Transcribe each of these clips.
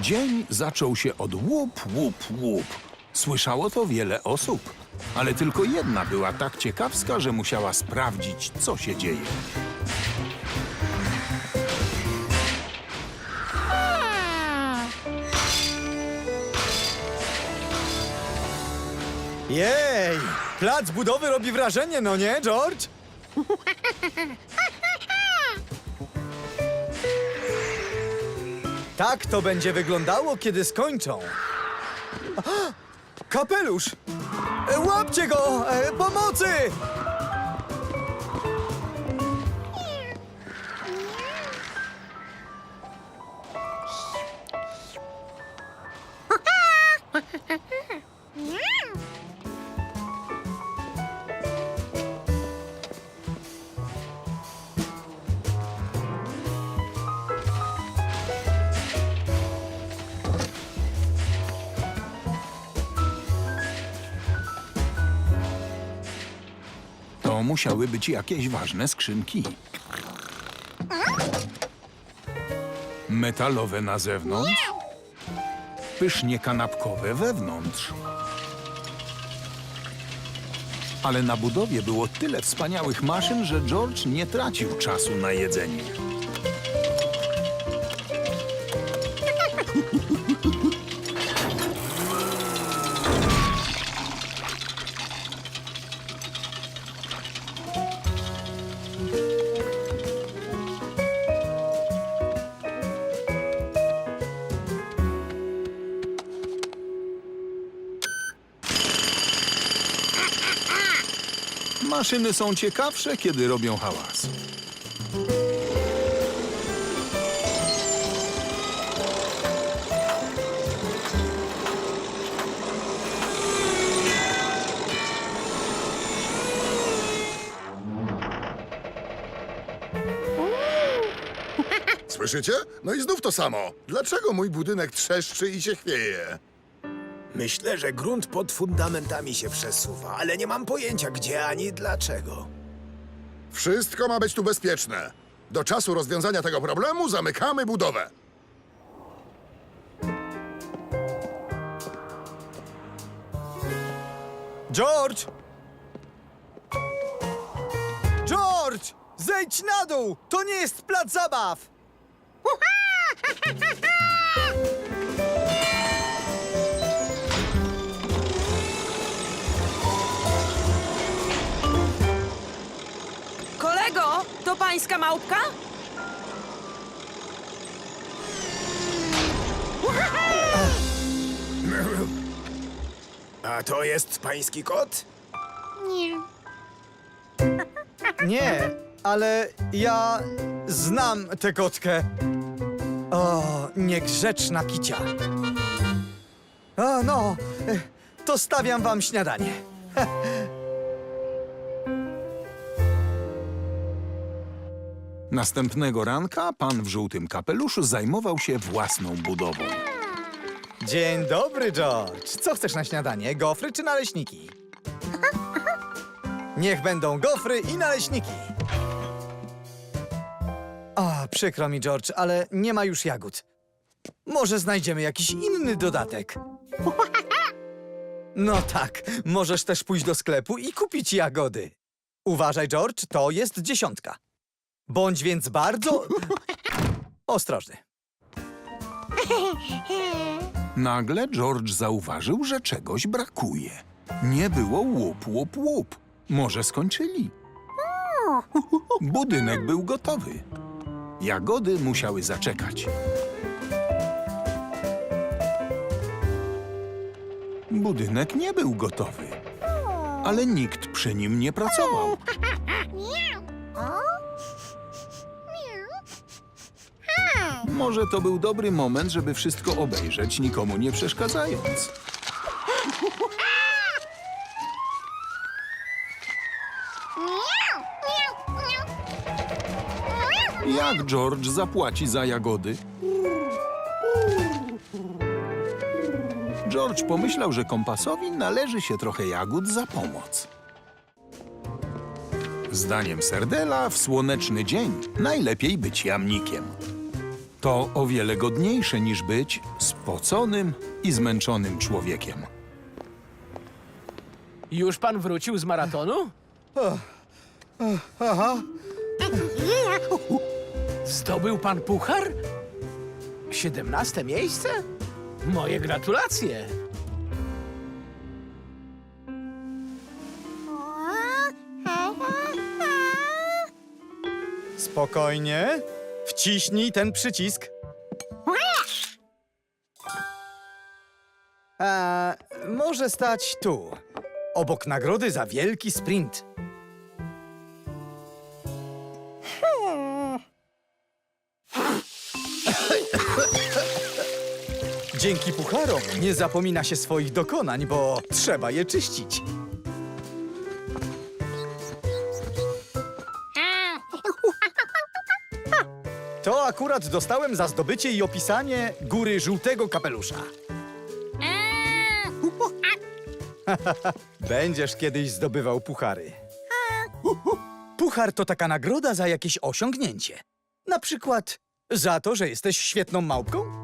Dzień zaczął się od łup, łup, łup. Słyszało to wiele osób, ale tylko jedna była tak ciekawska, że musiała sprawdzić, co się dzieje. Jej! Plac budowy robi wrażenie, no nie, George? Tak to będzie wyglądało, kiedy skończą. Kapelusz! E, Łapcie go! E, Pomocy! Musiały być jakieś ważne skrzynki. Metalowe na zewnątrz, pysznie kanapkowe wewnątrz. Ale na budowie było tyle wspaniałych maszyn, że George nie tracił czasu na jedzenie. Maszyny są ciekawsze, kiedy robią hałas. Słyszycie? No i znów to samo. Dlaczego mój budynek trzeszczy i się chwieje? Myślę, że grunt pod fundamentami się przesuwa, ale nie mam pojęcia gdzie ani dlaczego. Wszystko ma być tu bezpieczne. Do czasu rozwiązania tego problemu zamykamy budowę. George! George! Zejdź na dół! To nie jest plac zabaw! Kolego, to pańska małpka? A to jest pański kot? Nie, ale ja znam tę kotkę. O, niegrzeczna kicia. O, no, to stawiam wam śniadanie. Następnego ranka pan w żółtym kapeluszu zajmował się własną budową. Dzień dobry, George. Co chcesz na śniadanie, gofry czy naleśniki? Niech będą gofry i naleśniki. O, przykro mi, George, ale nie ma już jagód. Może znajdziemy jakiś inny dodatek. No tak, możesz też pójść do sklepu i kupić jagody. Uważaj, George, to jest dziesiątka. Bądź więc bardzo ostrożny. Nagle George zauważył, że czegoś brakuje. Nie było łup, łup, łup. Może skończyli. Budynek był gotowy. Jagody musiały zaczekać. Budynek nie był gotowy, ale nikt przy nim nie pracował. Może to był dobry moment, żeby wszystko obejrzeć, nikomu nie przeszkadzając. Jak George zapłaci za jagody? George pomyślał, że kompasowi należy się trochę jagód za pomoc. Zdaniem Serdela w słoneczny dzień najlepiej być jamnikiem. To o wiele godniejsze niż być spoconym i zmęczonym człowiekiem. Już pan wrócił z maratonu? Zdobył pan puchar? Siedemnaste miejsce? Moje gratulacje. Spokojnie. Wciśnij ten przycisk. A, może stać tu, obok nagrody za wielki sprint. Dzięki pucharom nie zapomina się swoich dokonań, bo trzeba je czyścić. To akurat dostałem za zdobycie i opisanie góry żółtego kapelusza. Będziesz kiedyś zdobywał puchary. Puchar to taka nagroda za jakieś osiągnięcie. Na przykład za to, że jesteś świetną małpką?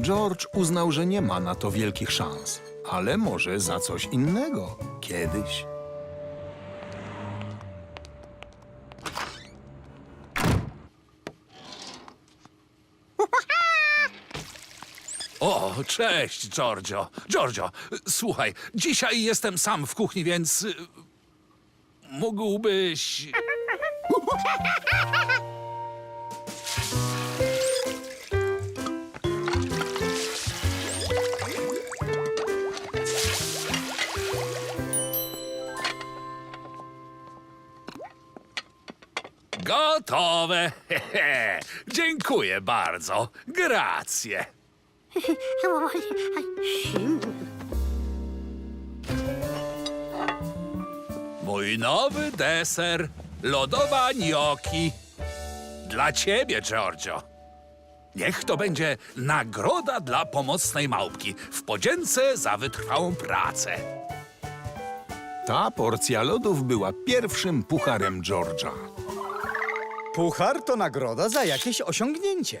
George uznał, że nie ma na to wielkich szans, ale może za coś innego kiedyś. O, cześć, Giorgio. Giorgio, słuchaj, dzisiaj jestem sam w kuchni, więc. y, Mógłbyś. Gotowe. Dziękuję bardzo. Gracje. Mój nowy deser. Lodowa gnocchi. Dla ciebie, Giorgio. Niech to będzie nagroda dla pomocnej małpki w podzięce za wytrwałą pracę. Ta porcja lodów była pierwszym pucharem George'a. Puchar to nagroda za jakieś osiągnięcie.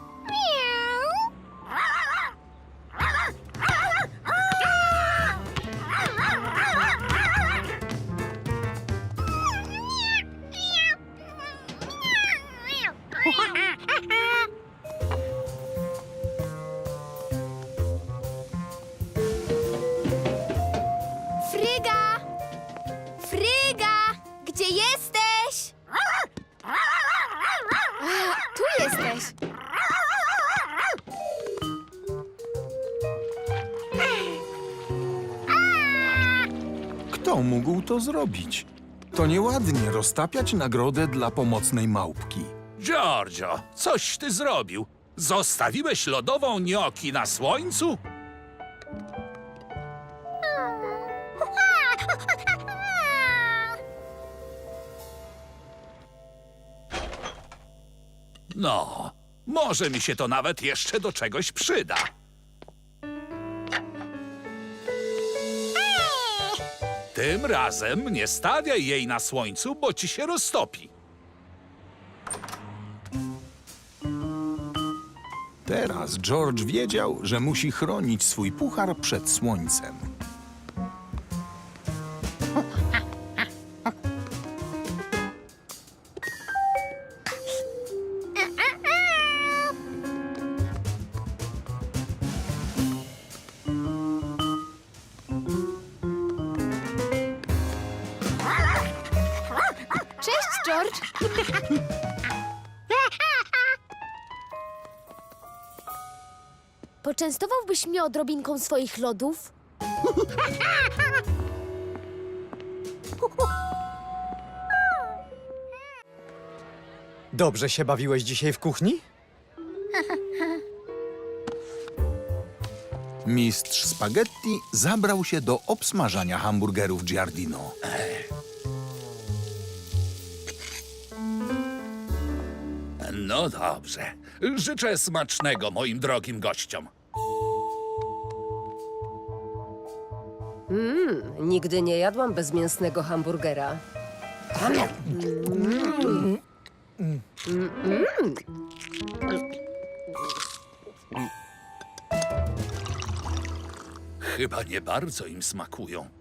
Kto mógł to zrobić? To nieładnie roztapiać nagrodę dla pomocnej małpki. Giorgio, coś ty zrobił. Zostawiłeś lodową gnocchi na słońcu? No, może mi się to nawet jeszcze do czegoś przyda. Tym razem nie stawiaj jej na słońcu, bo ci się roztopi. Teraz George wiedział, że musi chronić swój puchar przed słońcem. Poczęstowałbyś mnie odrobinką swoich lodów? Dobrze się bawiłeś dzisiaj w kuchni? Mistrz spaghetti zabrał się do obsmażania hamburgerów Giardino. No dobrze. Życzę smacznego moim drogim gościom. Mm, nigdy nie jadłam bezmięsnego hamburgera. Mm, mm, Chyba nie bardzo im smakują.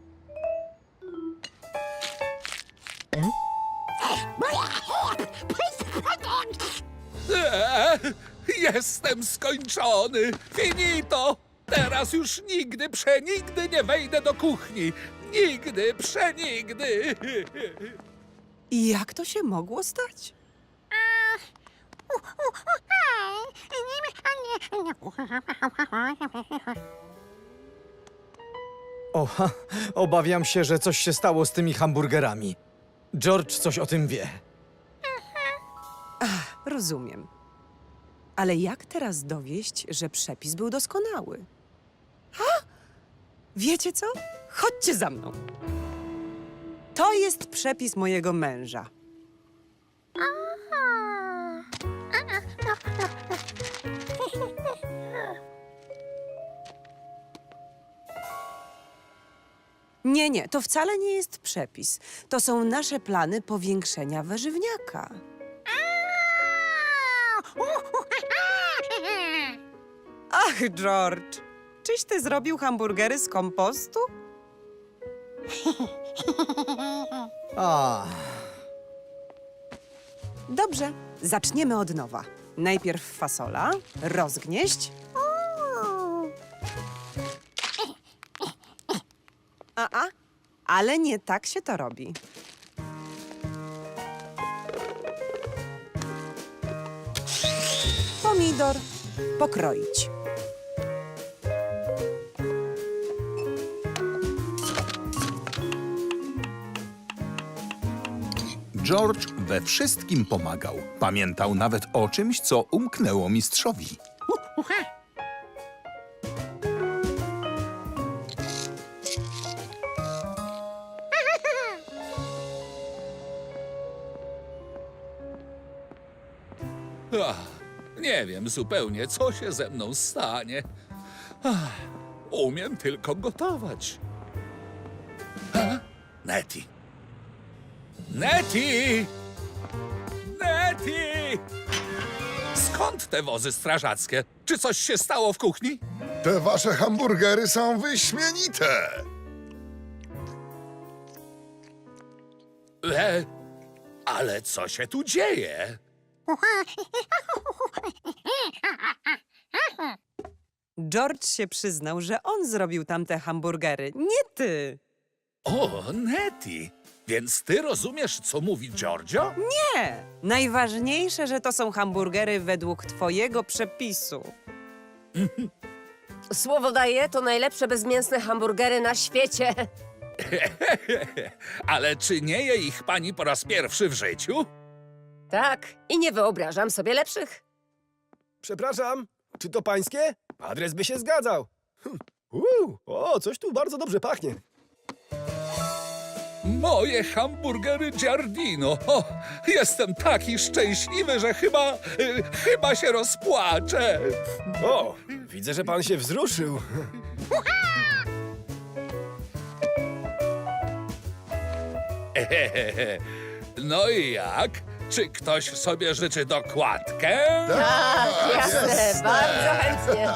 Jestem skończony. Finito! Teraz już nigdy, przenigdy nie wejdę do kuchni. Nigdy, przenigdy. I jak to się mogło stać? O, ha, obawiam się, że coś się stało z tymi hamburgerami. George coś o tym wie. Rozumiem. Ale jak teraz dowieść, że przepis był doskonały? Ha! Wiecie co? Chodźcie za mną. To jest przepis mojego męża. Nie, nie, to wcale nie jest przepis. To są nasze plany powiększenia warzywniaka. Ach, George, czyś ty zrobił hamburgery z kompostu? Dobrze, zaczniemy od nowa. Najpierw fasola, rozgnieść. A, a, ale nie tak się to robi. Pomidor pokroić. George we wszystkim pomagał. Pamiętał nawet o czymś, co umknęło mistrzowi. Ach, nie wiem zupełnie, co się ze mną stanie. Ach, umiem tylko gotować. A? Neti. Neti! Neti! Skąd te wozy strażackie? Czy coś się stało w kuchni? Te wasze hamburgery są wyśmienite. E, ale co się tu dzieje? George się przyznał, że on zrobił tamte hamburgery, nie ty. O, Neti! Więc ty rozumiesz, co mówi Giorgio? Nie! Najważniejsze, że to są hamburgery według twojego przepisu. Słowo daję, to najlepsze bezmięsne hamburgery na świecie. Ale czy nie je ich pani po raz pierwszy w życiu? Tak, i nie wyobrażam sobie lepszych. Przepraszam, czy to pańskie? Adres by się zgadzał. Hm. Uuu, o, coś tu bardzo dobrze pachnie. Moje hamburgery Giardino. O, jestem taki szczęśliwy, że chyba, y, chyba się rozpłaczę. O, widzę, że pan się wzruszył. No i jak? Czy ktoś sobie życzy dokładkę? Tak, jasne, bardzo chętnie.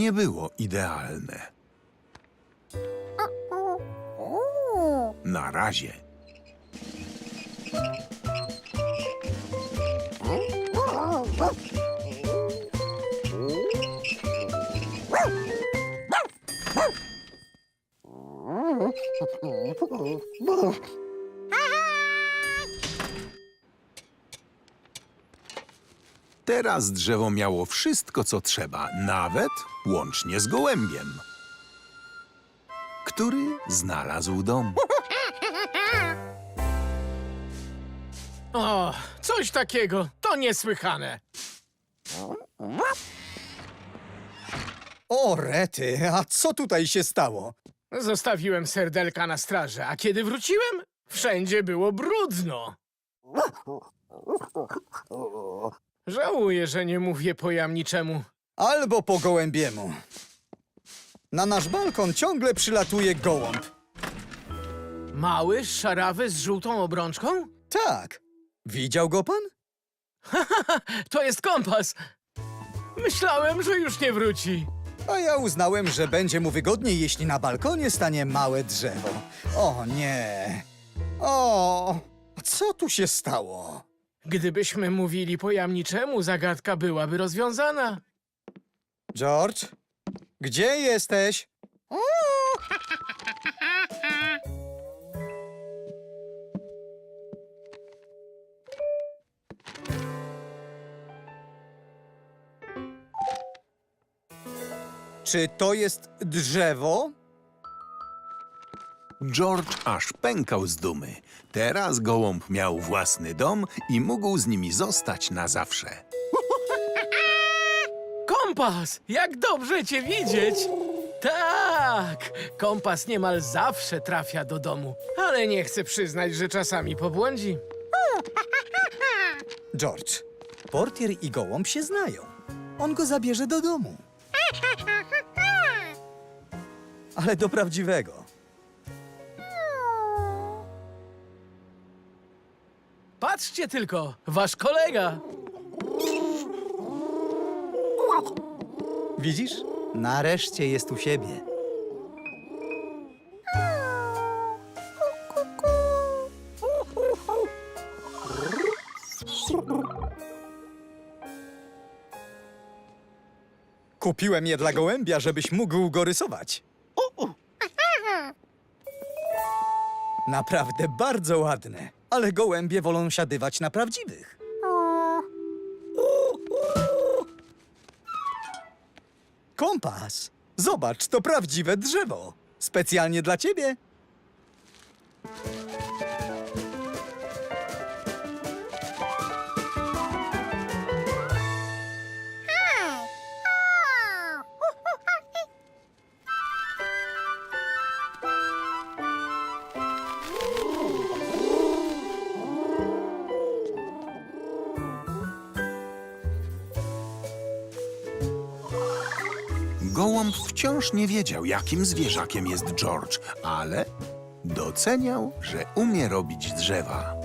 Nie było idealne. Na razie. Teraz drzewo miało wszystko, co trzeba, nawet łącznie z gołębiem, który znalazł dom. O, coś takiego. To niesłychane. O, rety, a co tutaj się stało? Zostawiłem serdelka na straży, a kiedy wróciłem, wszędzie było brudno. Żałuję, że nie mówię pojamniczemu. Albo po gołębiemu. Na nasz balkon ciągle przylatuje gołąb. Mały, szarawy z żółtą obrączką? Tak. Widział go pan? To jest kompas. Myślałem, że już nie wróci. A ja uznałem, że będzie mu wygodniej, jeśli na balkonie stanie małe drzewo. O nie. O, co tu się stało? Gdybyśmy mówili pojamniczemu, zagadka byłaby rozwiązana. George, gdzie jesteś? Czy to jest drzewo? George aż pękał z dumy. Teraz gołąb miał własny dom i mógł z nimi zostać na zawsze. Kompas! Jak dobrze cię widzieć! Tak! Kompas niemal zawsze trafia do domu, ale nie chcę przyznać, że czasami pobłądzi. George, portier i gołąb się znają. On go zabierze do domu. Ale do prawdziwego. Patrzcie tylko, wasz kolega! Widzisz? Nareszcie jest u siebie. Kupiłem je dla gołębia, żebyś mógł go rysować. Naprawdę bardzo ładne, ale gołębie wolą siadywać na prawdziwych. Kompas! Zobacz, to prawdziwe drzewo. Specjalnie dla ciebie. Wciąż nie wiedział, jakim zwierzakiem jest George, ale doceniał, że umie robić drzewa.